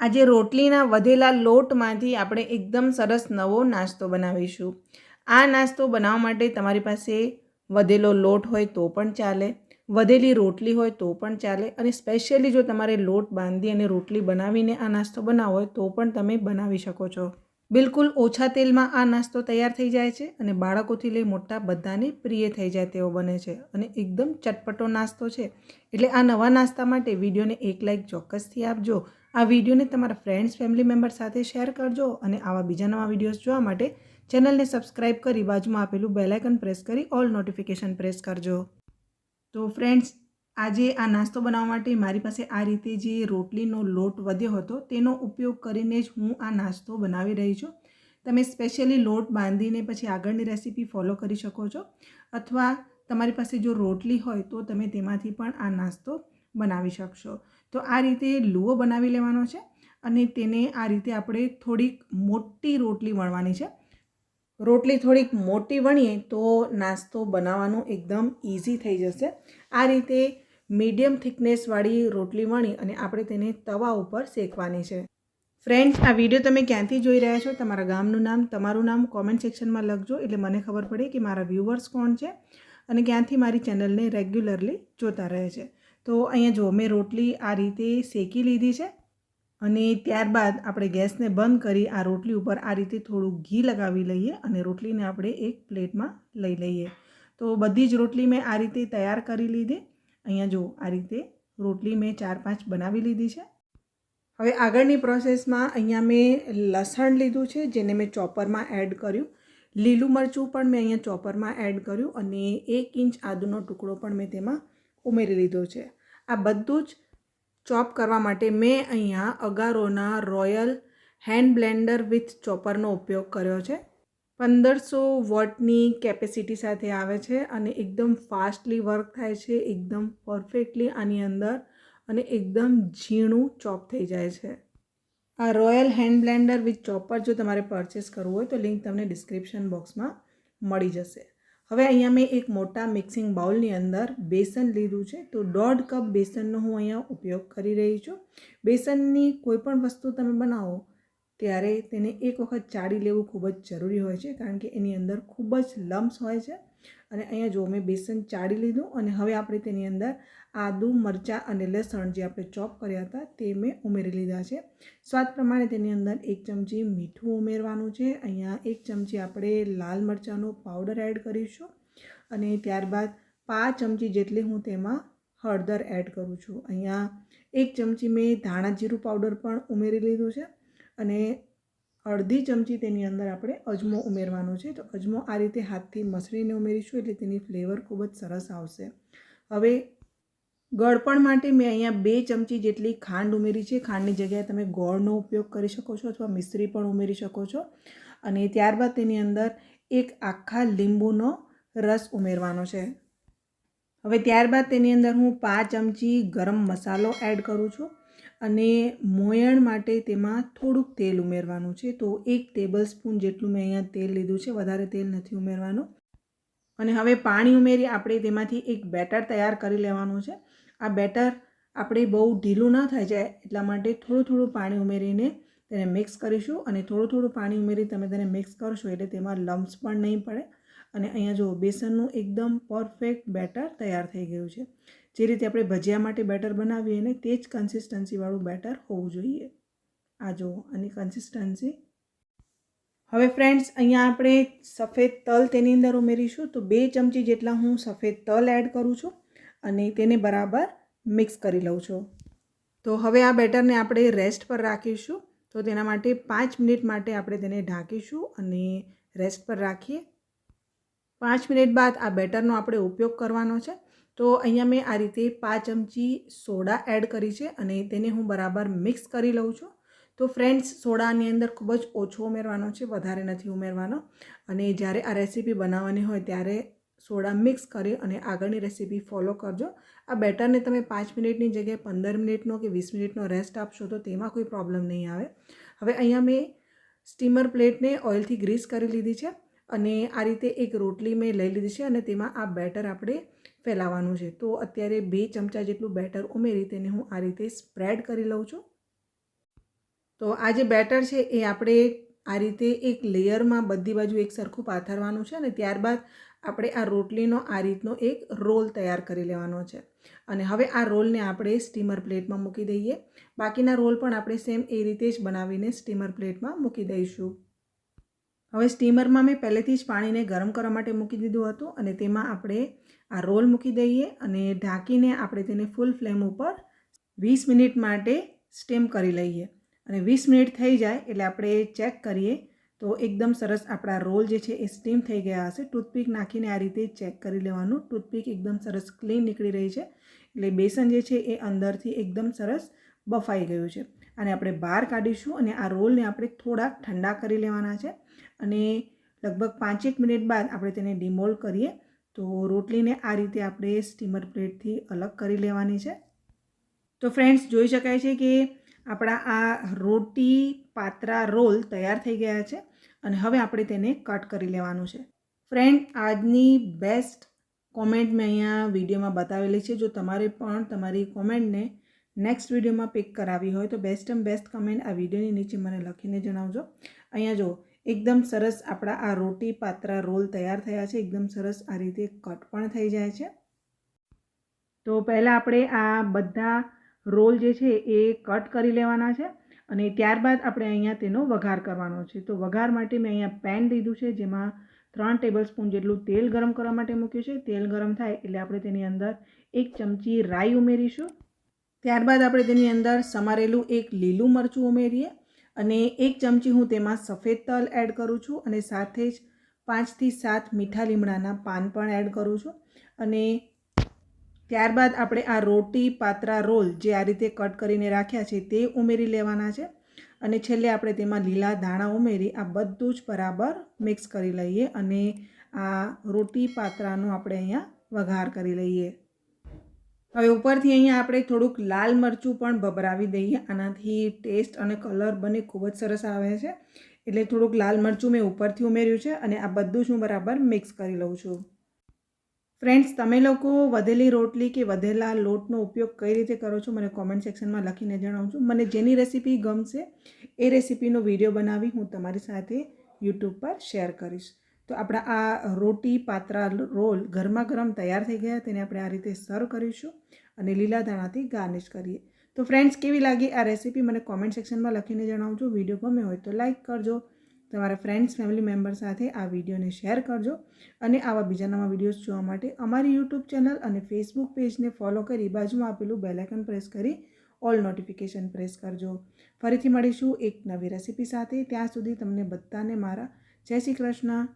આજે રોટલીના વધેલા લોટમાંથી આપણે એકદમ સરસ નવો નાસ્તો બનાવીશું. આ નાસ્તો બનાવવા માટે તમારી પાસે વધેલો લોટ હોય તો પણ ચાલે, વધેલી રોટલી હોય તો પણ ચાલે અને સ્પેશિયલી જો તમારે લોટ બાંધી અને રોટલી બનાવીને આ નાસ્તો બનાવો હોય તો પણ તમે બનાવી શકો છો. બિલકુલ ઓછા તેલમાં આ નાસ્તો તૈયાર થઈ જાય છે અને બાળકોથી લઈ મોટા બધાને પ્રિય થઈ જાય તેવો બને છે અને એકદમ ચટપટો નાસ્તો છે. એટલે આ નવા નાસ્તા માટે વિડીયોને એક લાઇક ચોક્કસથી આપજો. આ વિડીયોને તમારા ફ્રેન્ડ્સ ફેમિલી મેમ્બર સાથે શેર કરજો અને આવા બીજા નવા વિડીયોઝ જોવા માટે ચેનલને સબસ્ક્રાઇબ કરી બાજુમાં આપેલું બેલાઇકન પ્રેસ કરી ઓલ નોટિફિકેશન પ્રેસ કરજો. તો ફ્રેન્ડ્સ આજે આ નાસ્તો બનાવવા માટે મારી પાસે આ રીતે જે રોટલીનો લોટ વધ્યો હતો, તેનો ઉપયોગ કરીને જ હું આ નાસ્તો બનાવી રહી છું. તમે સ્પેશિયલી લોટ બાંધીને પછી આગળની રેસીપી ફોલો કરી શકો છો, અથવા તમારી પાસે જો રોટલી હોય તો તમે તેમાંથી પણ આ નાસ્તો બનાવી શકશો. તો આ રીતે લુઓ બનાવી લેવાનો છે અને તેને આ રીતે આપણે થોડીક મોટી રોટલી વણવાની છે. રોટલી થોડીક મોટી વણીએ તો નાસ્તો બનાવવાનું એકદમ ઇઝી થઈ જશે. આ રીતે મીડિયમ થિકનેસવાળી રોટલી વણી અને આપણે તેને તવા ઉપર શેકવાની છે. ફ્રેન્ડ્સ, આ વીડિયો તમે ક્યાંથી જોઈ રહ્યા છો? તમારા ગામનું નામ, તમારું નામ કોમેન્ટ સેક્શનમાં લખજો. એટલે મને ખબર પડે કે મારા વ્યૂવર્સ કોણ છે અને ક્યાંથી મારી ચેનલને રેગ્યુલરલી જોતા રહે છે. તો અહીંયા જો મેં રોટલી આ રીતે શેકી લીધી છે અને ત્યારબાદ આપણે ગેસને બંધ કરી આ રોટલી ઉપર આ રીતે થોડું ઘી લગાવી લઈએ અને રોટલીને આપણે એક પ્લેટમાં લઈ લઈએ. તો બધી જ રોટલી મેં આ રીતે તૈયાર કરી લીધી. અહીંયા જો આ રીતે રોટલી મેં ચાર પાંચ બનાવી લીધી છે. હવે આગળની પ્રોસેસમાં અહીંયા મેં લસણ લીધું છે, જેને મેં ચોપરમાં એડ કર્યું. લીલું મરચું પણ મેં અહીંયા ચોપરમાં એડ કર્યું અને એક ઇંચ આદુનો ટુકડો પણ મેં તેમાં ઉમેરી લીધો છે. આ બધું જ ચોપ કરવા માટે મેં અહીંયા અગારોના રોયલ હેન્ડ બ્લેન્ડર વિથ ચોપરનો ઉપયોગ કર્યો છે. પંદરસો વોટની કેપેસિટી સાથે આવે છે અને એકદમ ફાસ્ટલી વર્ક થાય છે, એકદમ પરફેક્ટલી આની અંદર અને એકદમ ઝીણું ચોપ થઈ જાય છે. આ royal hand blender with chopper જો તમારે પરચેસ કરવું હોય તો લિંક તમને ડિસ્ક્રિપ્શન બોક્સમાં મળી જશે. હવે અહીંયા મેં એક મોટા મિક્સિંગ બાઉલની અંદર બેસન લીધું છે. તો દોઢ કપ બેસનનો હું અહીંયા ઉપયોગ કરી રહી છું. બેસનની કોઈ પણ વસ્તુ તમે બનાવો ત્યારે તેને એક વખત ચાળી લેવું ખૂબ જ જરૂરી હોય છે, કારણ કે એની અંદર ખૂબ જ લમ્સ હોય છે. અને અહીંયા જો મેં બેસન ચાળી લીધું અને હવે આપણે તેની અંદર આદુ, મરચાં અને લસણ જે આપણે ચોપ કર્યા હતા તે મેં ઉમેરી લીધા છે. સ્વાદ પ્રમાણે તેની અંદર એક ચમચી મીઠું ઉમેરવાનું છે. અહીંયા એક ચમચી આપણે લાલ મરચાંનો પાવડર એડ કરીશું અને ત્યારબાદ પાંચ ચમચી જેટલી હું તેમાં હળદર એડ કરું છું. અહીંયા એક ચમચી મેં ધાણા જીરું પાવડર પણ ઉમેરી લીધું છે. અને અડધી ચમચી તેની અંદર આપણે અજમો ઉમેરવાનો છે. તો અજમો આ રીતે હાથથી મસળીને ઉમેરીશું એટલે તેની ફ્લેવર ખૂબ જ સરસ આવશે. હવે ગળપણ માટે મેં અહીંયા બે ચમચી જેટલી ખાંડ ઉમેરી છે. ખાંડની જગ્યાએ તમે ગોળનો ઉપયોગ કરી શકો છો અથવા મિશ્રી પણ ઉમેરી શકો છો. અને ત્યારબાદ તેની અંદર એક આખા લીંબુનો રસ ઉમેરવાનો છે. હવે ત્યારબાદ તેની અંદર હું પાંચ ચમચી ગરમ મસાલો એડ કરું છું. અને મોયણ માટે તેમાં થોડુંક તેલ ઉમેરવાનું છે. તો એક ટેબલ સ્પૂન જેટલું મેં અહીંયા તેલ લીધું છે. વધારે તેલ નથી ઉમેરવાનું. અને હવે પાણી ઉમેરી આપણે તેમાંથી એક બેટર તૈયાર કરી લેવાનું છે. આ બેટર આપણે બહુ ઢીલું ન થઈ જાય એટલા માટે થોડું થોડું પાણી ઉમેરીને તેને મિક્સ કરીશું. અને થોડું થોડું પાણી ઉમેરી તમે તેને મિક્સ કરશો એટલે તેમાં લમ્સ પણ નહીં પડે. અને અહીંયા જો બેસનનું એકદમ પરફેક્ટ બેટર તૈયાર થઈ ગયું છે. જે રીતે આપણે ભજીયા માટે બેટર બનાવીએ ને તે જ કન્સિસ્ટન્સીવાળું બેટર હોવું જોઈએ. આ જુઓ, આની કન્સિસ્ટન્સી હવે ફ્રેન્ડ્સ અહીંયા આપણે સફેદ તલ તેની અંદર ઉમેરીશું. તો બે ચમચી જેટલા હું સફેદ તલ એડ કરું છું અને તેને બરાબર મિક્સ કરી લઉં છું. તો હવે આ બેટરને આપણે રેસ્ટ પર રાખીશું. તો તેના માટે પાંચ મિનિટ માટે આપણે તેને ઢાંકીશું અને રેસ્ટ પર રાખીએ. પાંચ મિનિટ બાદ આ બેટરનો આપણે ઉપયોગ કરવાનો છે. તો અહીંયા મેં આ રીતે પાંચ ચમચી સોડા એડ કરી છે અને તેને હું બરાબર મિક્સ કરી લઉં છું. તો ફ્રેન્ડ્સ, સોડાની અંદર ખૂબ જ ઓછો ઉમેરવાનો છે, વધારે નથી ઉમેરવાનો. અને જ્યારે આ રેસીપી બનાવવાની હોય ત્યારે સોડા મિક્સ કરી અને આગળની રેસીપી ફોલો કરજો. આ બેટરને તમે પાંચ મિનિટની જગ્યાએ પંદર મિનિટનો કે વીસ મિનિટનો રેસ્ટ આપશો તો તેમાં કોઈ પ્રોબ્લેમ નહીં આવે. હવે અહીંયા મેં સ્ટીમર પ્લેટને ઓઇલથી ગ્રીસ કરી લીધી છે અને આ રીતે એક રોટલી મેં લઈ લીધી છે અને તેમાં આ બેટર આપણે ફેલાવવાનું છે. તો અત્યારે બે ચમચા જેટલું બેટર ઉમેરી તેને હું આ રીતે સ્પ્રેડ કરી લઉં છું. તો આ જે બેટર છે એ આપણે આ રીતે એક લેયરમાં બધી બાજુ એક સરખું પાથરવાનું છે અને ત્યારબાદ આપણે આ રોટલીનો આ રીતનો એક રોલ તૈયાર કરી લેવાનો છે. અને હવે આ રોલને આપણે સ્ટીમર પ્લેટમાં મૂકી દઈએ. બાકીના રોલ પણ આપણે સેમ એ રીતે જ બનાવીને સ્ટીમર પ્લેટમાં મૂકી દઈશું. હવે સ્ટીમરમાં મેં પહેલેથી જ પાણીને ગરમ કરવા માટે મૂકી દીધું હતું અને તેમાં આપણે આ રોલ મૂકી દઈએ અને ઢાંકીને આપણે તેને ફૂલ ફ્લેમ ઉપર વીસ મિનિટ માટે સ્ટીમ કરી લઈએ. અને વીસ મિનિટ થઈ જાય એટલે આપણે ચેક કરીએ તો એકદમ સરસ આપણા રોલ જે છે એ સ્ટીમ થઈ ગયા હશે. ટૂથપીક નાખીને આ રીતે ચેક કરી લેવાનું. ટૂથપીક એકદમ સરસ ક્લીન નીકળી રહી છે. એટલે બેસન જે છે એ અંદરથી એકદમ સરસ બફાઈ ગયું છે. અને આપણે બહાર કાઢીશું અને આ રોલને આપણે થોડાક ઠંડા કરી લેવાના છે. અને લગભગ પાંચેક મિનિટ બાદ આપણે તેને ડિમોલ્ડ કરીએ, તો રોટલીને આ રીતે આપણે સ્ટીમર પ્લેટથી અલગ કરી લેવાની છે. તો ફ્રેન્ડ્સ, જોઈ શકાય છે કે આપણા આ રોટી પાત્રા રોલ તૈયાર થઈ ગયા છે અને હવે આપણે તેને કટ કરી લેવાનું છે. ફ્રેન્ડ, આજની બેસ્ટ કોમેન્ટ મેં અહીંયા વિડીયોમાં બતાવેલી છે. જો તમારે પણ તમારી કોમેન્ટને નેક્સ્ટ વિડીયોમાં પિક કરાવી હોય તો બેસ્ટ એમ બેસ્ટ કમેન્ટ આ વિડીયોની નીચે મને લખીને જણાવજો. અહીંયા જો એકદમ સરસ આપણા આ રોટી પાત્રા રોલ તૈયાર થયા છે. એકદમ સરસ આ રીતે કટ પણ થઈ જાય છે. તો પહેલાં આપણે આ બધા રોલ જે છે એ કટ કરી લેવાના છે અને ત્યારબાદ આપણે અહીંયા તેનો વઘાર કરવાનો છે. તો વઘાર માટે મેં અહીંયા પેન લીધું છે, જેમાં ત્રણ ટેબલ સ્પૂન જેટલું તેલ ગરમ કરવા માટે મૂક્યું છે. તેલ ગરમ થાય એટલે આપણે તેની અંદર એક ચમચી રાઈ ઉમેરીશું. ત્યારબાદ આપણે તેની અંદર સમારેલું એક લીલું મરચું ઉમેરીએ. અને એક ચમચી હું તેમાં સફેદ તલ એડ કરું છું અને સાથે જ પાંચથી સાત મીઠા લીમડાના પાન પણ એડ કરું છું. અને ત્યારબાદ આપણે આ રોટી પાત્રા રોલ જે આ રીતે કટ કરીને રાખ્યા છે તે ઉમેરી લેવાના છે. અને છેલ્લે આપણે તેમાં લીલા ધાણા ઉમેરી આ બધું જ બરાબર મિક્સ કરી લઈએ અને આ રોટી પાત્રાનો આપણે અહીંયા વઘાર કરી લઈએ. હવે ઉપરથી અહીંયા આપણે થોડુંક લાલ મરચું પણ ભભરાવી દઈએ. આનાથી ટેસ્ટ અને કલર બંને ખૂબ જ સરસ આવે છે. એટલે થોડુંક લાલ મરચું મેં ઉપરથી ઉમેર્યું છે અને આ બધું જ હું બરાબર મિક્સ કરી લઉં છું. ફ્રેન્ડ્સ, તમે લોકો વધેલી રોટલી કે વધેલા લોટનો ઉપયોગ કઈ રીતે કરો છો મને કોમેન્ટ સેક્શનમાં લખીને જણાવજો. મને જેની રેસીપી ગમશે એ રેસીપીનો વીડિયો બનાવી હું તમારી સાથે યુટ્યુબ પર શેર કરીશ. તો આપણા આ રોટી પાત્રા રોલ ગરમા ગરમ તૈયાર થઈ ગયા, તેને આપણે આ રીતે સર્વ કરીશું અને લીલા દાણાથી ગાર્નિશ કરીએ. તો ફ્રેન્ડ્સ, કેવી લાગી આ રેસીપી? મને કોમેન્ટ સેક્શનમાં લખીને જણાવજો. વીડિયો ગમે હોય તો લાઇક કરજો. તમારા ફ્રેન્ડ્સ, ફેમિલી મેમ્બર સાથે આ વિડીયોને શેર કરજો અને આવા બીજા નવા વિડીયોઝ જોવા માટે અમારી યુટ્યુબ ચેનલ અને ફેસબુક પેજને ફોલો કરી બાજુમાં આપેલું બેલાઇકન પ્રેસ કરી ઓલ નોટિફિકેશન પ્રેસ કરજો. ફરીથી મળીશું એક નવી રેસીપી સાથે. ત્યાં સુધી તમને બધાને મારા જય શ્રી કૃષ્ણ.